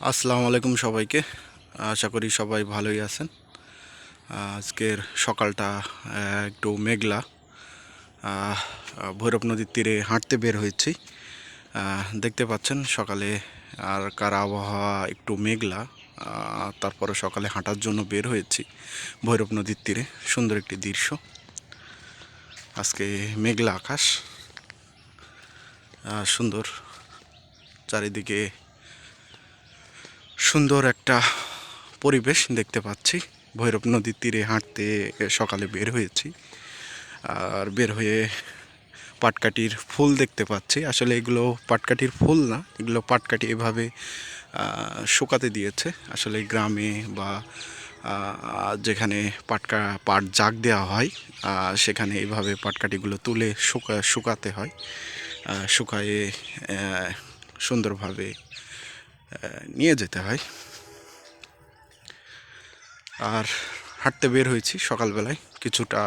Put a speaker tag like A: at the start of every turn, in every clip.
A: আসসালামু আলাইকুম সবাইকে। আশা করি সবাই ভালোই আছেন। আজকের সকালটা একটু মেঘলা। ভৈরব নদীর তীরে হাঁটতে বের হয়েছি। দেখতে পাচ্ছেন সকালে আর কার আবহাওয়া একটু মেঘলা। তারপরে সকালে হাঁটার জন্য বের হয়েছি ভৈরব নদীর তীরে। সুন্দর একটি দৃশ্য। আজকে মেঘলা আকাশ। সুন্দর। চারিদিকে সুন্দর একটা পরিবেশ দেখতে পাচ্ছি। ভৈরব নদীর তীরে হাঁটতে সকালে বের হয়েছি। আর বের হয়ে পাটকাঠির ফুল দেখতে পাচ্ছি। আসলে এগুলো পাটকাঠির ফুল না, এগুলো পাটকাঠি এভাবে শুকাতে দিয়েছে। আসলে গ্রামে বা যেখানে পাটকা, পাট জাগ দেওয়া হয় সেখানে এভাবে পাটকাঠিগুলো তুলে শুকা, শুকাতে হয়। শুকায়ে সুন্দরভাবে নিয়ে যেতে হয়। আর হাঁটতে বের হয়েছি সকালবেলায়। কিছুটা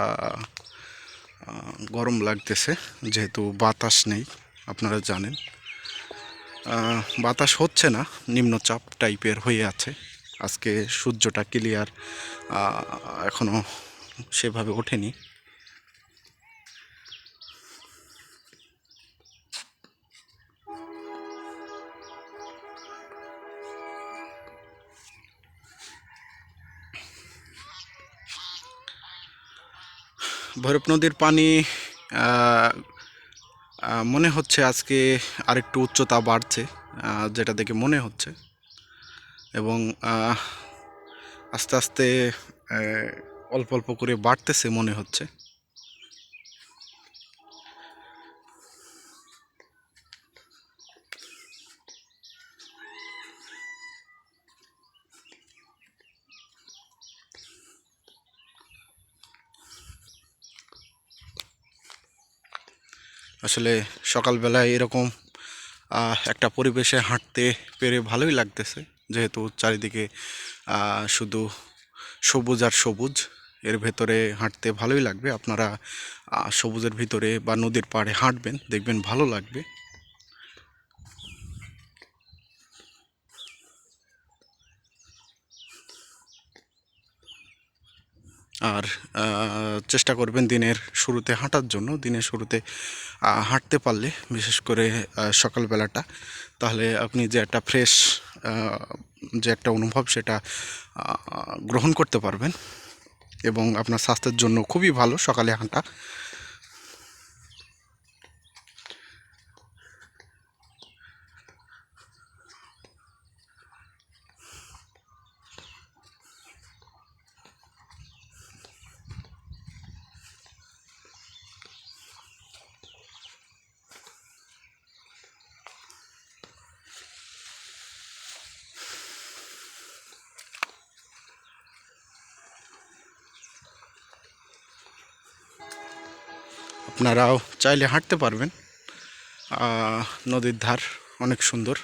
A: গরম লাগতেছে, যেহেতু বাতাস নেই, আপনারা জানেন। বাতাস হচ্ছে না, নিম্নচাপ টাইপের হয়ে আছে। আজকে সূর্যটা ক্লিয়ার এখনও সেভাবে ওঠেনি। ভৈরব নদীর পানি মনে হচ্ছে আজকে আরেকটু উচ্চতা বাড়ছে যেটা দেখে মনে হচ্ছে। এবং আস্তে আস্তে অল্প অল্প করে বাড়তেছে মনে হচ্ছে। আসলে সকালবেলায় এরকম একটা পরিবেশে হাঁটতে পেরে ভালোই লাগতেছে। যেহেতু চারিদিকে শুধু সবুজ আর সবুজ, এর ভেতরে হাঁটতে ভালোই লাগবে। আপনারা সবুজের ভিতরে বা নদীর পাড়ে হাঁটবেন, দেখবেন ভালো লাগবে। আর চেষ্টা করবেন দিনের শুরুতে হাঁটার জন্য। দিনের শুরুতে হাঁটতে পারলে, বিশেষ করে সকালবেলাটা। তাহলে আপনি যে একটা ফ্রেশ যে একটা অনুভব সেটা গ্রহণ করতে পারবেন। এবং আপনার স্বাস্থ্যের জন্য খুবই ভালো সকালে হাঁটা। আপনারাও চাইলে হাঁটতে পারবেন। নদীর ধার অনেক সুন্দর।